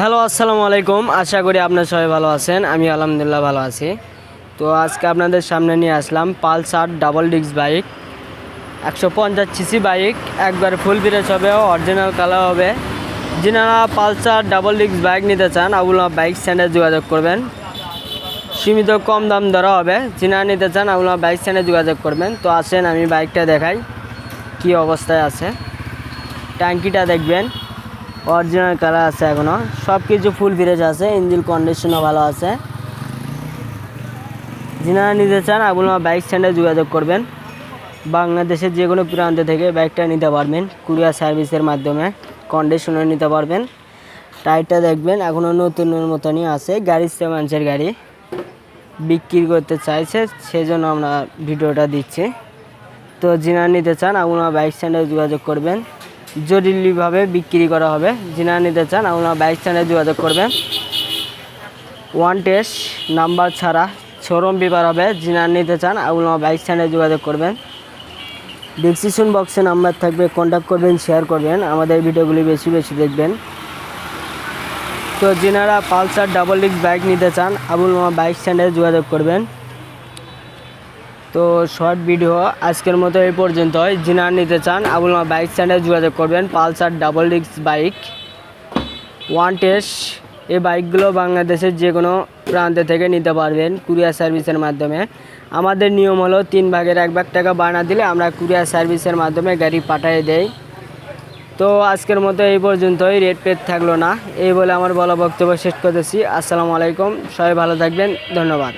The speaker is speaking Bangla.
হ্যালো, আসসালামু আলাইকুম। আশা করি আপনার সবাই ভালো আছেন। আমি আলহামদুলিল্লাহ ভালো আছি। তো আজকে আপনাদের সামনে নিয়ে আসলাম পালসার ডাবল ডিস্ক বাইক। একশো পঞ্চাশ সিসি বাইক। একবার ফুল ফিরেস হবে অরিজিনাল কালার হবে। যিনারা পালসার ডাবল ডিস্ক বাইক নিতে চান, আবুল বাইক স্ট্যান্ডে যোগাযোগ করবেন। সীমিত কম দাম ধরা হবে। যিনারা নিতে চান, আবুল বাইক স্ট্যান্ডে যোগাযোগ করবেন। তো আসেন, আমি বাইকটা দেখাই। কি অবস্থায় আছে। ট্যাঙ্কিটা দেখবেন। অরিজিনাল কালার আছে এখনও সব কিছু ফুল ফ্রেশ আছে ইঞ্জিন কন্ডিশনও ভালো আছে। যিনারা নিতে চান, আবুল বাইক স্ট্যান্ডে যোগাযোগ করবেন। বাংলাদেশের যে কোনো প্রান্ত থেকে বাইকটা নিতে পারবেন। কুরিয়ার সার্ভিসের মাধ্যমে কন্ডিশনে নিতে পারবেন। টায়ারটা দেখবেন এখনও নতুনের মতনই আছে। গাড়ি মানুষের গাড়ি। বিক্রি করতে চাইছে, সেজন্য আমরা ভিডিওটা দিচ্ছি। তো যিনারা নিতে চান আপনারা বাইক স্ট্যান্ডে যোগাযোগ করবেন। জরুরিভাবে বিক্রি করা হবে। যিনারা নিতে চান, আপনারা বাইক স্ট্যান্ডে যোগাযোগ করবেন। ওয়ান টেস্ট নাম্বার ছাড়া শোরুম পেপার হবে। যিনারা নিতে চান, আপনারা বাইক স্ট্যান্ডে যোগাযোগ করবেন। ডিসক্রিপশন বক্সে নাম্বার থাকবে কন্ট্যাক্ট করবেন শেয়ার করবেন। আমাদের ভিডিওগুলি বেশি বেশি দেখবেন। তো যিনারা পালসার ডাবল ডিস্ক বাইক নিতে চান আবুল মামা বাইক স্ট্যান্ডে যোগাযোগ করবেন। তো শর্ট ভিডিও আজকের মতো এই পর্যন্তই। যিনারা নিতে চান আবুল বাইক স্ট্যান্ডে যোগাযোগ করবেন, Pulsar double disc bike. One test এই বাইকগুলো বাংলাদেশের যে কোনো প্রান্তে থেকে নিতে পারবেন কুরিয়ার সার্ভিসের মাধ্যমে। আমাদের নিয়ম হলো তিন ভাগের এক ভাগ টাকা বানা দিলে আমরা কুরিয়ার সার্ভিসের মাধ্যমে গাড়ি পাঠিয়ে দেই। তো আজকের মতো এই পর্যন্তই রেট পেট থাকল না। এই বলে আমার বলা বক্তব্য শেষ করতেছি। আসসালামু আলাইকুম, সবাই ভালো থাকবেন, ধন্যবাদ।